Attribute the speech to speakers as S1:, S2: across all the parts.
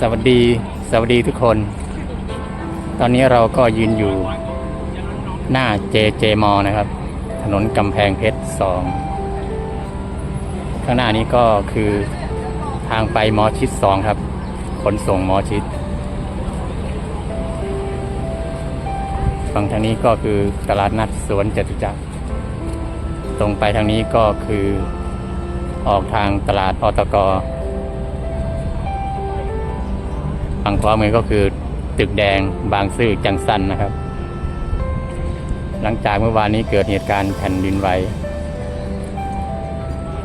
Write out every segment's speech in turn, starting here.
S1: สวัสดี สวัสดีทุกคน ตอนนี้เราก็ยืนอยู่หน้าเจเจมอนะครับ ถนนกำแพงเพชรสอง ข้างหน้านี้ก็คือทางไปมอชิดสองครับ ขนส่งมอชิด ฝั่งทางนี้ก็คือตลาดนัดสวนจตุจักร ตรงไปทางนี้ก็คือออกทางตลาดอตก ฝั่งขวามือก็คือตึกแดงบางซื่อจังสันนะครับ หลังจากเมื่อวานนี้เกิดเหตุการณ์แผ่นดินไหว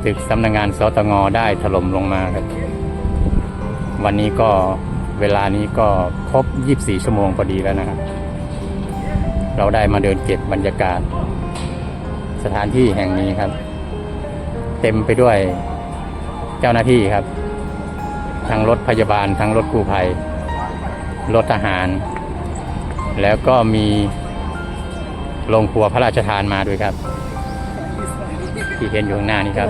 S1: ตึกสำนักงงานสตงได้ถล่มลงมาครับ วันนี้ก็เวลานี้ก็ครบ 24 ชั่วโมงพอดีแล้วนะครับ เราได้มาเดินเก็บบรรยากาศ สถานที่แห่งนี้ครับ เต็มไปด้วยเจ้าหน้าที่ครับ ทั้งรถพยาบาลทั้งรถกู้ภัย รถทหาร แล้วก็มีโรงครัวพระราชทานมาด้วยครับ ที่เห็นอยู่ข้างหน้านี้ครับ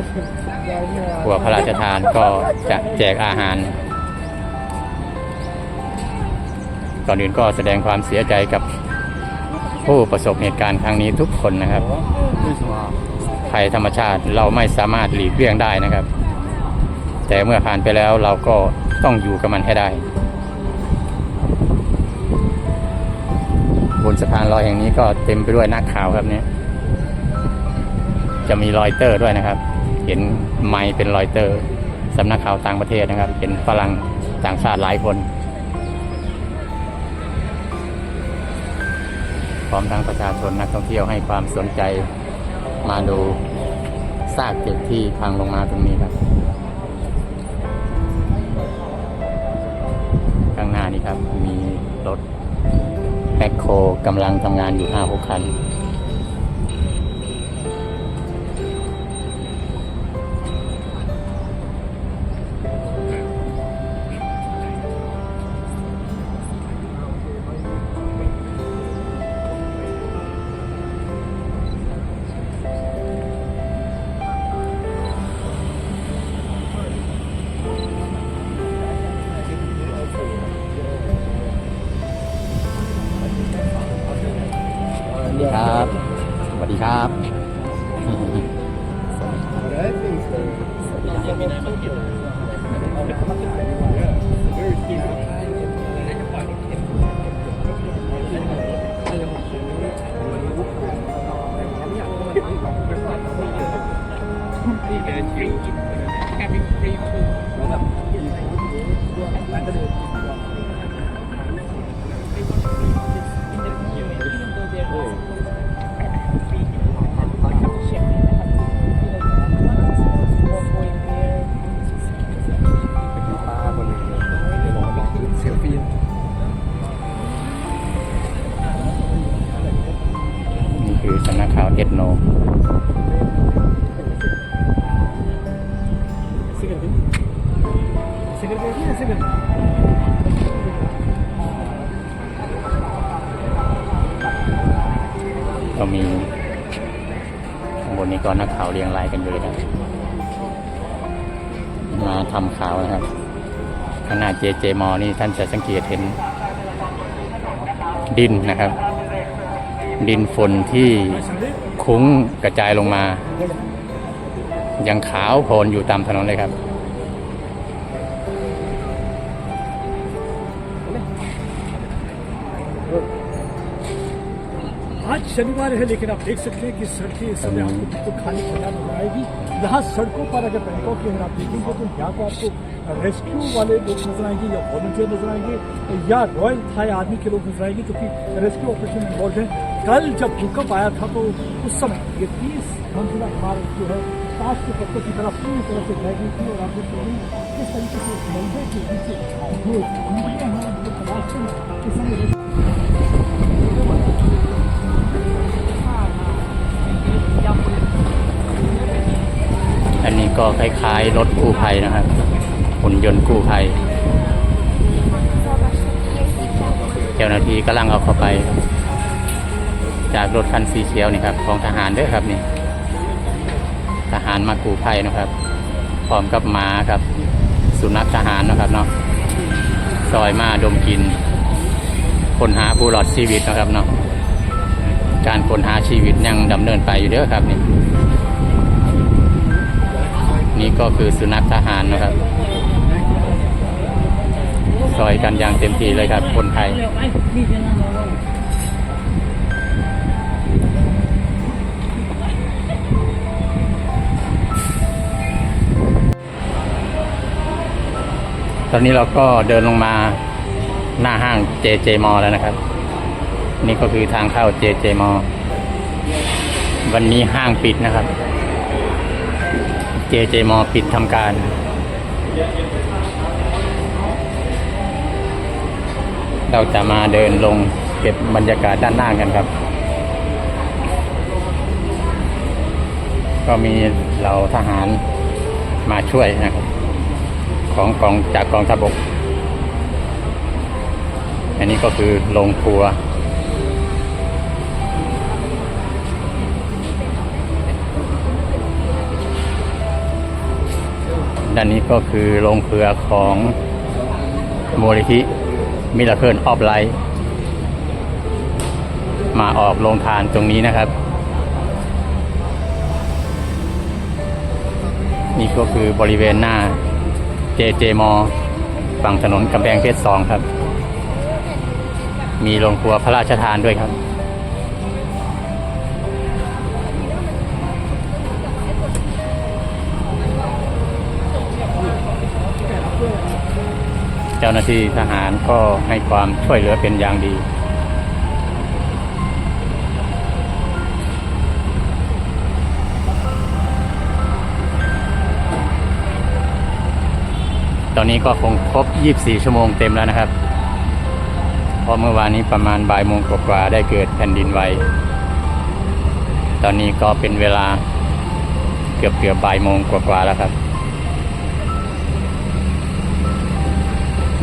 S1: ครัวพระราชทานก็จะแจกอาหาร ก่อนอื่นก็แสดงความเสียใจกับผู้ประสบเหตุการณ์ครั้งนี้ทุกคนนะครับภัยธรรมชาติเราไม่สามารถหลีกเลี่ยงได้นะครับ แต่เมื่อผ่านไปแล้วเราก็ต้องอยู่กับมันให้ได้ บนสะพานลอยแห่งนี้ก็เต็มไปด้วยนักข่าวครับเนี่ยจะมีรอยเตอร์ด้วยนะครับ เห็นไม้เป็นรอยเตอร์สำนักข่าวต่างประเทศนะครับ เป็นฝรั่งต่างชาติหลายคน พร้อมทั้งประชาชนนักท่องเที่ยวให้ความสนใจมาดูซากตึกที่พังลงมาตรงนี้ครับข้างหน้านี้ครับมีรถ แบ็คโคกำลังทำงานอยู่ห้าหกคัน 이. บนนี้ก็นักข่าวเรียงรายกันอยู่เลยครับมาทำข่าวนะครับขนาดเจเจมอนี่ท่านจะสังเกตเห็น ดินนะครับ ดินฝนที่คุ้งกระจายลงมา ยังขาวโพลนอยู่ตามถนนเลยครับ
S2: आज शनिवार है, लेकिन आप देख सकते हैं कि सड़कें इस समय आपको बिल्कुल खाली पड़ा नज़र आएगी। यहाँ सड़कों पर अगर बैंकॉक की अगर आप देखेंगे तो यहाँ को आपको रेस्क्यू वाले लोग नज़र आएँगे, या वॉलंटियर नज़र आएँगे, या रॉयल थाई आर्मी के लोग नज़र आएँगे, क्योंकि रेस्क्यू ऑपरेशन इन्वॉल्व है। कल जब भूकंप आया था तो उस समय ये तीस मंजिला इमारत जो है पाँच के पत्तों की तरफ़ पूरी तरह से ढह गई थी, और आप देख रहे किस तरीके से मलबे के नीचे जो तलाश
S1: ก็คล้ายๆรถกู้ภัยนะครับหุ่นยนต์กู้ภัย เจ้าหน้าที่กำลังเอาเข้าไป จากรถคันสีเขียวนี่ครับของทหารด้วยครับนี่ทหารมากู้ภัยนะครับ พร้อมกับหมาครับ สุนัขทหารนะครับเนาะซอยมาดมกินค้นหาผู้รอดชีวิตนะครับเนาะการค้นหาชีวิตยังดำเนินไปอยู่เด้อครับนี่ นี่ก็คือสุนัขทหารนะครับ ซอยกันอย่างเต็มที่เลยครับคนไทย ตอนนี้เราก็เดินลงมาหน้าห้าง JJ m แล้วนะครับ นี่ก็คือทางเข้า JJ m วันนี้ห้างปิดนะครับ JJ m ปิดทำการเราจะมาเดินลงเก็บบรรยากาศด้านหน้ากันครับ ก็มีเราทหารมาช่วยนะครับ ของกองจากกองทัพบก อันนี้ก็คือโรงครัว ด้านนี้ก็คือโรงเครือของมูลนิธิมิลเคิลออฟไลท์มาออกโรงทานตรงนี้นะครับ นี่ก็คือบริเวณหน้า JJ m ฝั่งถนนกำแพงเพชรสองครับ มีโรงครัวพระราชทานด้วยครับ เจ้าหน้าที่ทหารก็ให้ความช่วยเหลือเป็นอย่างดี ตอนนี้ก็คงครบ 24 ชั่วโมงเต็มแล้วนะครับ เพราะเมื่อวานนี้ประมาณบ่ายโมงกว่าๆได้เกิดแผ่นดินไหว ตอนนี้ก็เป็นเวลาเกือบเกือบบ่ายโมงกว่าๆแล้วครับ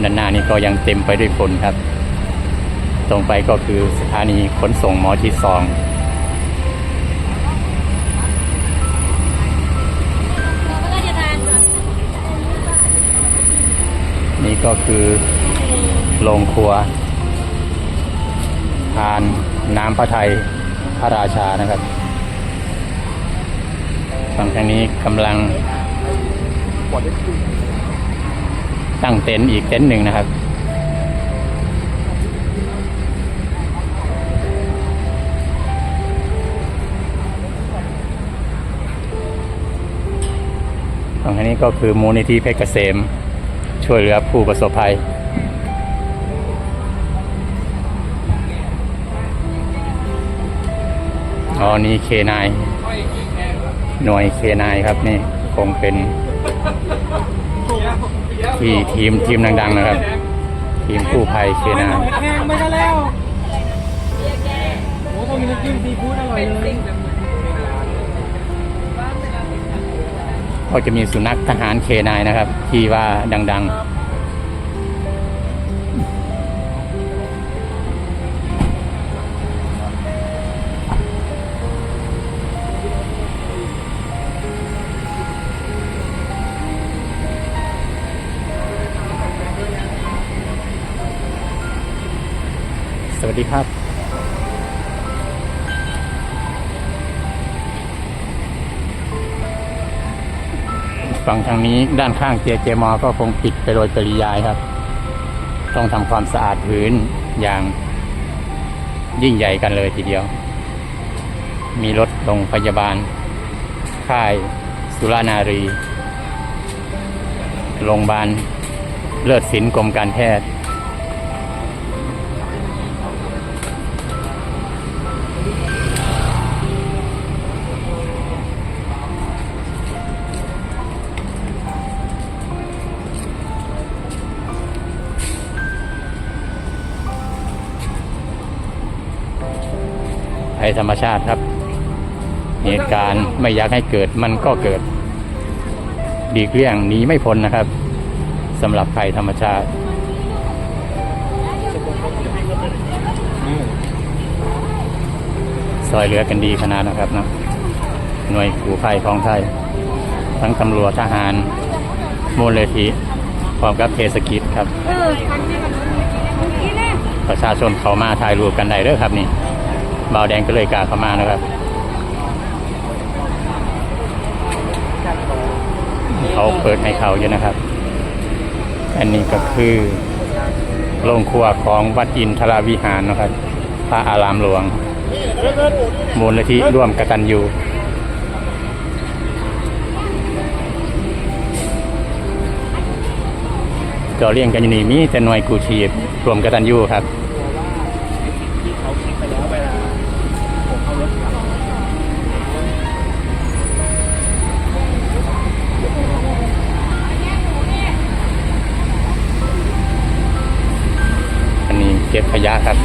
S1: ด้านหน้านี้ก็ยังเต็มไปด้วยฝนครับ ตรงไปก็คือสถานีขนส่งหมอที่สองนี่ก็คือโรงครัว ทานน้ำพระไทยพระราชานะครับฝั่งทางนี้กำลัง ตั้งเต็นท์อีกเต็นท์หนึ่งนะครับฝั่งทางนี้ก็คือมูลนิธิเพชรเกษม ช่วยเหลือผู้ประสบภัยอ๋อนี่เคนายหน่วยเคนายครับนี่คงเป็น ที่ทีมทีมดัง ๆ นะครับ ทีมกู้ภัยเคนา
S3: แห้งไม่กันแล้วโอ้ต้องมีน้ำจิ้มซีฟู้ดอร่อยเลย
S1: ก็จะมีสุนัขทหารเคนายนะครับ ที่ว่าดัง ๆ ดีครับฝั่งทางนี้ด้านข้างเจเจมอก็คงปิดไปโดยปริยายครับ ต้องทำความสะอาดพื้นอย่างยิ่งใหญ่กันเลยทีเดียว มีรถโรงพยาบาล ค่ายสุรานารี โรงพยาบาลเลิศศิลป์กรมการแพทย์ ภัยธรรมชาติครับ เหตุการณ์ไม่อยากให้เกิดมันก็เกิดดีกเลี่ยงหนีไม่พ้นนะครับสำหรับภัยธรรมชาติซอยเหลือกันดีขนาดนะครับเนาะหน่วยกู้ภัยของไทย ทั้งตำรวจทหารมูลเลธิพร้อมกับเทศกิจครับ
S4: เออคันนี้มันเมื่อกี้เนี่ย
S1: ประชาชนเขามาถ่ายรูปกันได้เด้อครับนี่ บ่าวแดงก็เลยกาเข้ามานะครับเขาเปิดให้เขาอยู่นะครับ อันนี้ก็คือโรงครัวของวัดอินทราวิหารนะครับ พระอารามหลวง มูลนิธิร่วมกตัญญูก็เรียงกันอยู่นี่มีแต่หน่วยกูชีพรวมกตัญญูครับ เก็บขยะครับ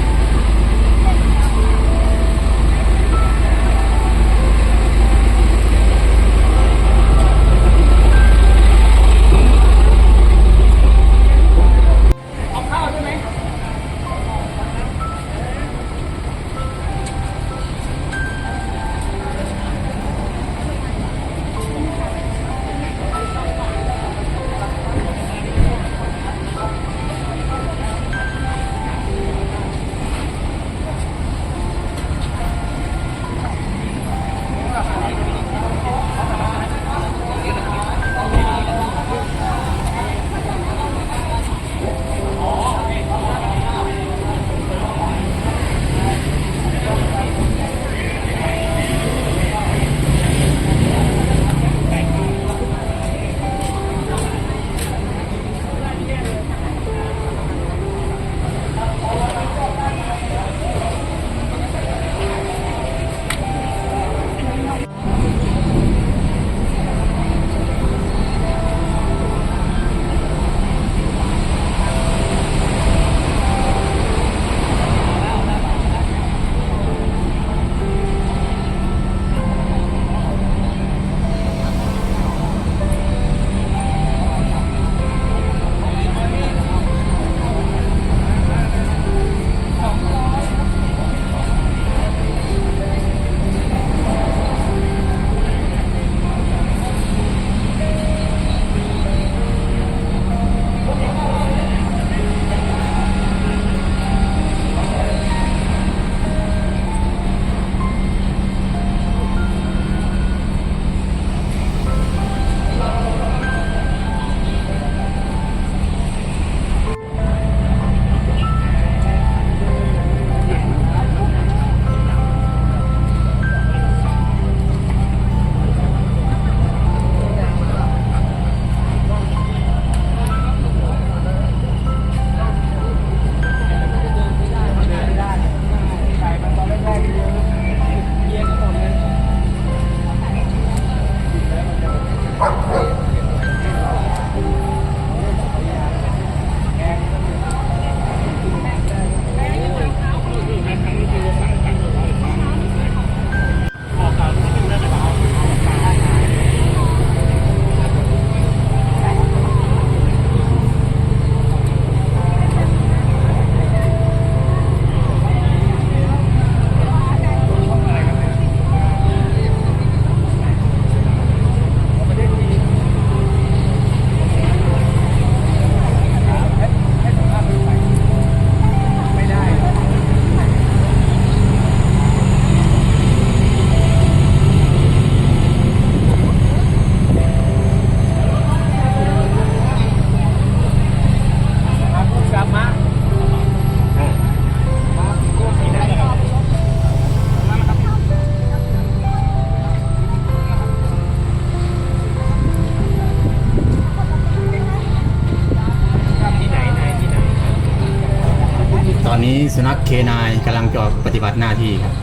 S1: นี้สุนัขเคนายกำลังจะออกปฏิบัติหน้าที่ครับ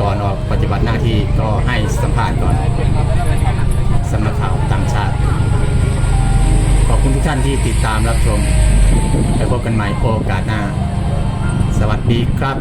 S1: ก่อนออกปฏิบัติหน้าที่ก็ให้สัมภาษณ์ก่อนสำนักข่าวต่างชาติ ขอบคุณทุกท่านที่ติดตามรับชมไปพบกันใหม่โอกาสหน้า สวัสดีครับ